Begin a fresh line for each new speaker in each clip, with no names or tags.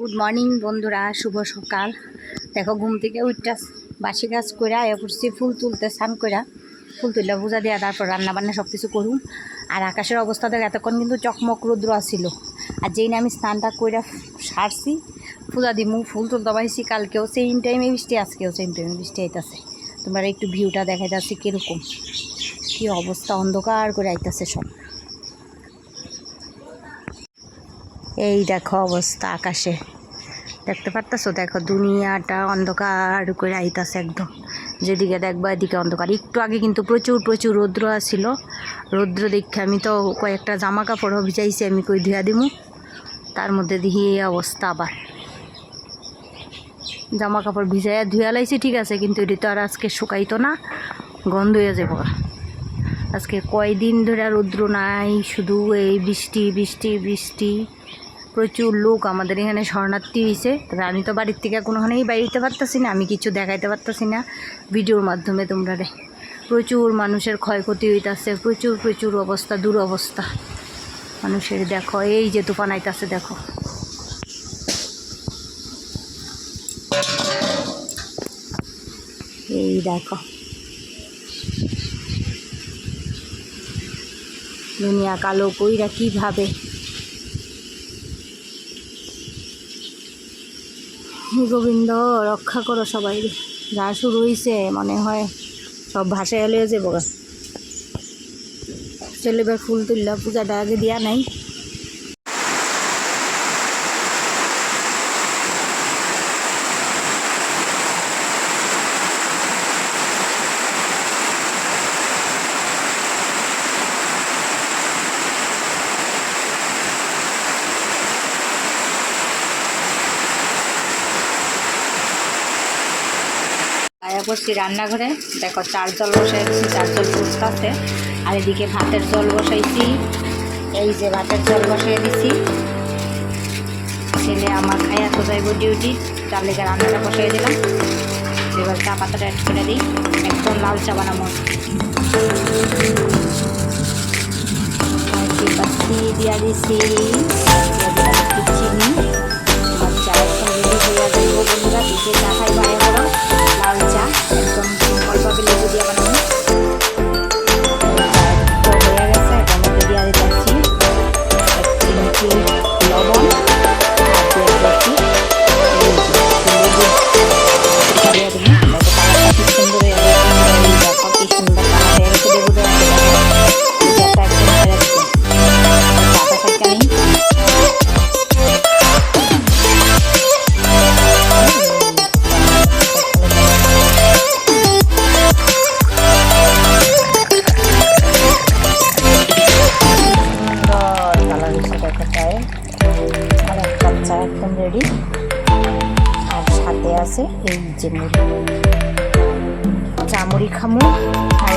Good morning বন্ধুরা, শুভ সকাল। দেখো, ঘুম থেকে উঠটা বাসি কাজ করে আয়া করছি, ফুল তুলতে স্নান কইরা, ফুল তুললে পূজা দেওয়া তারপর রান্না বান্না সব কিছু করুম। আর আকাশের অবস্থা দেখ, এতক্ষণ কিন্তু চকমক রৌদ্র আসছিল আর যেই না আমি স্নানটা কইরা সারছি, পূজা দিমু, ফুল তুলতে পারছি কালকেও সেম টাইমে বৃষ্টি, আজকেও সেম টাইমে বৃষ্টি আইতাছে। তোমরা একটু ভিউটা দেখা যাচ্ছে কীরকম, কী অবস্থা অন্ধকার করে আইতাছে সব। এই দেখো অবস্থা আকাশে। দেখতে পারতেছো? দেখো দুনিয়াটা অন্ধকার করে আইতাছে একদম। যেদিকে দেখবা এদিকে অন্ধকার। একটু আগে কিন্তু প্রচুর প্রচুর রৌদ্র আসছিল রৌদ্র দেখে আমি তো কয়েকটা জামা কাপড়ও ভিজাইছি, আমি কই ধুয়া দিমু। তার মধ্যে দেখি এই অবস্থা আবার। জামা কাপড় ভিজাইয়া ধুয়া লাইছি, ঠিক আছে, কিন্তু এটি তো আর আজকে শুকাইতো না, গন্ধ হয়ে যাব আজকে কয়দিন ধরে রৌদ্র নাই, শুধু এই বৃষ্টি বৃষ্টি বৃষ্টি। প্রচুর লোক আমাদের এখানে শরণার্থী হয়েছে তবে আমি তো বাড়ির থেকে কোনোখানেই বাইরেতে পারতেছি না, আমি কিছু দেখাইতে পারতেছি না ভিডিওর মাধ্যমে তোমরা প্রচুর মানুষের ক্ষয়ক্ষতি হইতাছে, প্রচুর প্রচুর অবস্থা, দুরবস্থা। মানুষের দেখো, এই যে তুফান আইতাছে, দেখো। এই দেখো। দুনিয়া কালো কইরা কীভাবে গোবিন্দ, রক্ষা করো সবাই। যা শুরু হয়েছে মনে হয় সব ভাষায় এলে যাব চলে এবার ফুল তুললা পূজাটা আগে দিয়া নাই। আয়া করছি রান্নাঘরে। দেখো চার জল বসাইছি চার জল ফুসকাছে আর এদিকে ভাতের জল বসাইছি। এই যে ভাতের জল বসাই দিছি। ছেলে আমার খাইয়া তো যাইব ডিউটি তার লেগে রান্নাটা বসাই দিলাম। এবার চা পাতাটা অ্যাড করে দিই। একদম লাল চা বানাবো। দিয়া দিছি। চিনি। চা চা খাই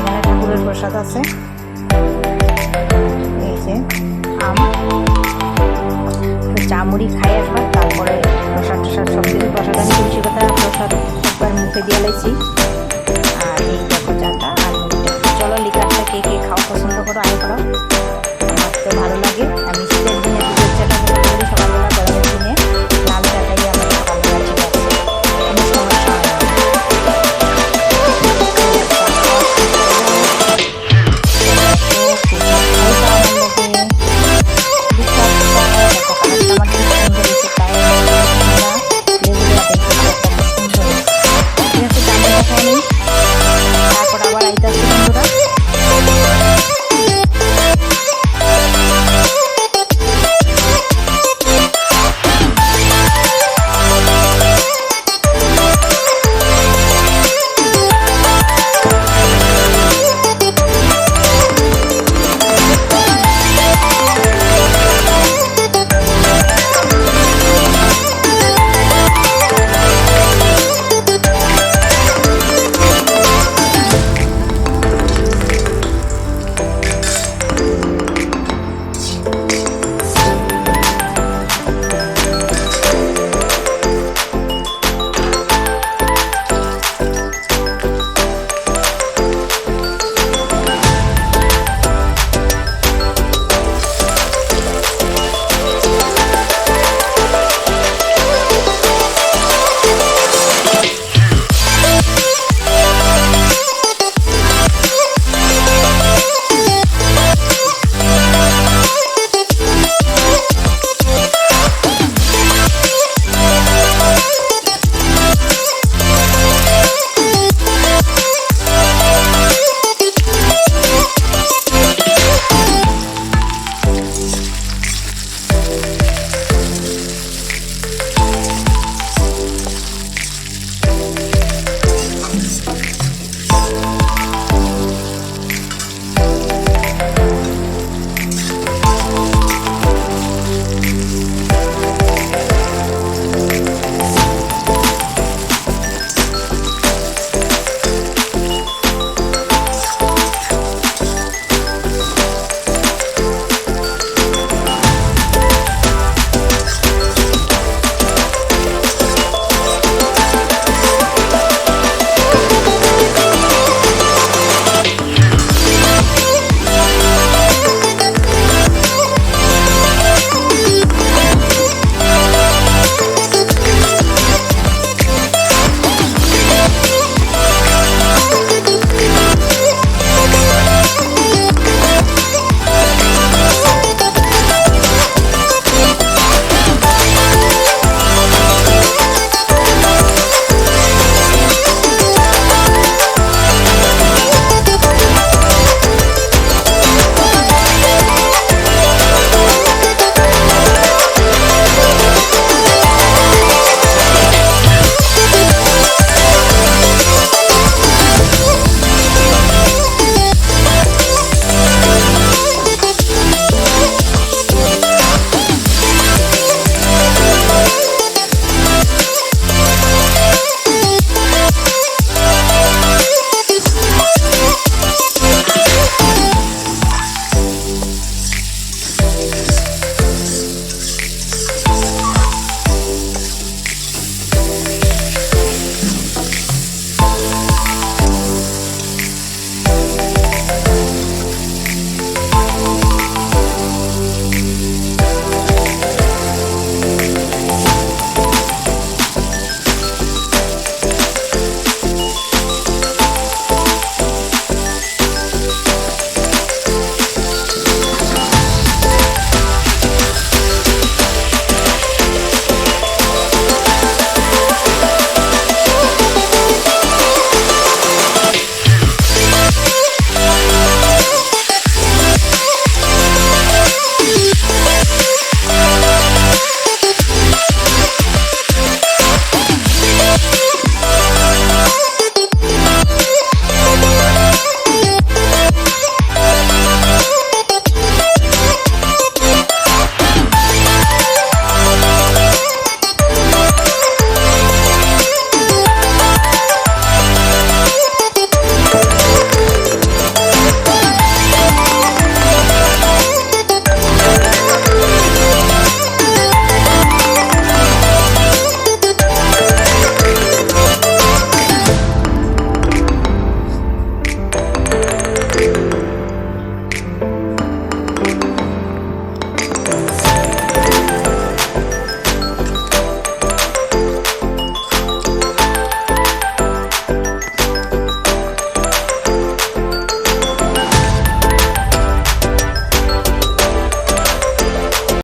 এখানে ঠাকুরের প্রসাদ আছে। এই যে আম। তো চা খাই একবার, তারপরে প্রসাদ টসাদ সব কিছু প্রসাদ আমি তুলসী কথা প্রসাদ একবার মুখে দিয়ে লাইছি আর এই দেখো চাটা আর চলো লিকারটা কে কে খাওয়া পছন্দ করো, আয় করো। আমার তো ভালো লাগে